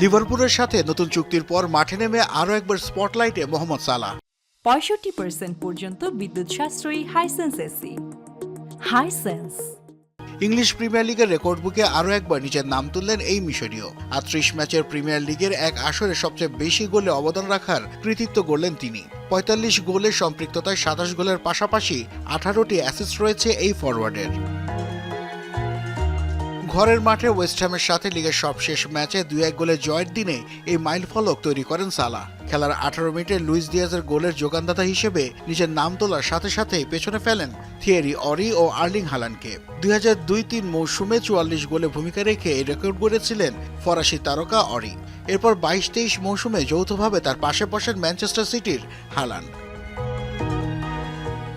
লিভারপুলের সাথে নতুন চুক্তির পর মাঠে নেমে আরও একবার স্পটলাইটে মোহাম্মদ সালাহ। পঁয়ষট্টি পার্সেন্ট পর্যন্ত বিদ্যুৎ সাশ্রয়ী Hisense AC Hisense English Premier লিগের রেকর্ড বুকে আরও একবার নিজের নাম তুললেন এই মিশরীয়। আটত্রিশ ম্যাচের প্রিমিয়ার লিগের এক আসরে সবচেয়ে বেশি গোলে অবদান রাখার কৃতিত্ব গড়লেন তিনি। পঁয়তাল্লিশ গোলের সম্পৃক্ততায় সাতাশ গোলের পাশাপাশি আঠারোটি অ্যাসিস্ট রয়েছে এই ফরওয়ার্ডের ঘরের মাঠে ওয়েস্ট হ্যামের সাথে লিগের সবশেষ ম্যাচে দুই এক গোলে জয়ের দিনে এই মাইলফলক তৈরি করেন সালা। খেলার আঠারো মিনিটে লুইস দিয়াজের গোলের যোগানদাতা হিসেবে নিজের নাম তোলার সাথে সাথেই পেছনে ফেলেন থিয়েরি অরি ও আর্লিং হালানকে। দুই হাজার দুই তিন মৌসুমে চুয়াল্লিশ গোলে ভূমিকা রেখে এই রেকর্ড গড়েছিলেন ফরাসি তারকা অরি। এরপর বাইশ তেইশ মৌসুমে যৌথভাবে তার পাশে বসেন ম্যানচেস্টার সিটির হালান।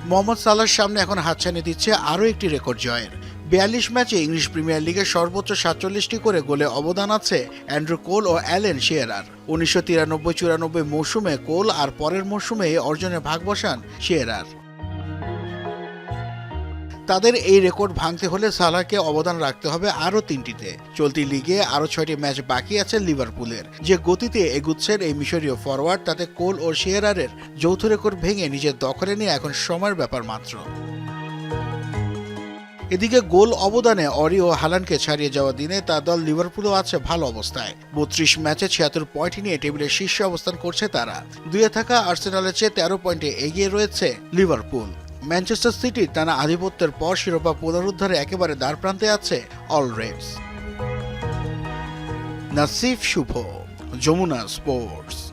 মোহাম্মদ সালার সামনে এখন হাতছানি দিচ্ছে আরও একটি রেকর্ড জয়ের। বিয়াল্লিশ ম্যাচে ইংলিশ প্রিমিয়ার লিগে সর্বোচ্চ সাতচল্লিশটি করে গোলে অবদান আছে অ্যান্ড্রু কোল ও অ্যালেন শিয়েরার। উনিশশো তিরানব্বই চুরানব্বই মৌসুমে কোল আর পরের মৌসুমে অর্জনে ভাগ বসান শিয়েরার। তাদের এই রেকর্ড ভাঙতে হলে সালাহকে অবদান রাখতে হবে আরও তিনটিতে। চলতি লিগে আরও ছয়টি ম্যাচ বাকি আছে লিভারপুলের। যে গতিতে এগুচ্ছেন এই মিশরীয় ফরওয়ার্ড তাতে কোল ও শিয়েরারের যৌথ রেকর্ড ভেঙে নিজের দখলে নিয়ে এখন সময়ের ব্যাপার মাত্র। এদিকে গোল অবদানে অরি ও হালানকে ছাড়িয়ে যাওয়া দিনে তার দল লিভারপুলও আছে ভালো অবস্থায়। বত্রিশ ম্যাচে ছিয়াত্তর পয়েন্ট নিয়ে টেবিলের শীর্ষে অবস্থান করছে তারা। দুয়ে থাকা আর্সেনালের চেয়ে তেরো পয়েন্টে এগিয়ে রয়েছে লিভারপুল। ম্যানচেস্টার সিটির টানা আধিপত্যের পর শিরোপা পুনরুদ্ধারে একেবারে দ্বারপ্রান্তে আছে all reds. Nasif Shuvo, Jamuna sports.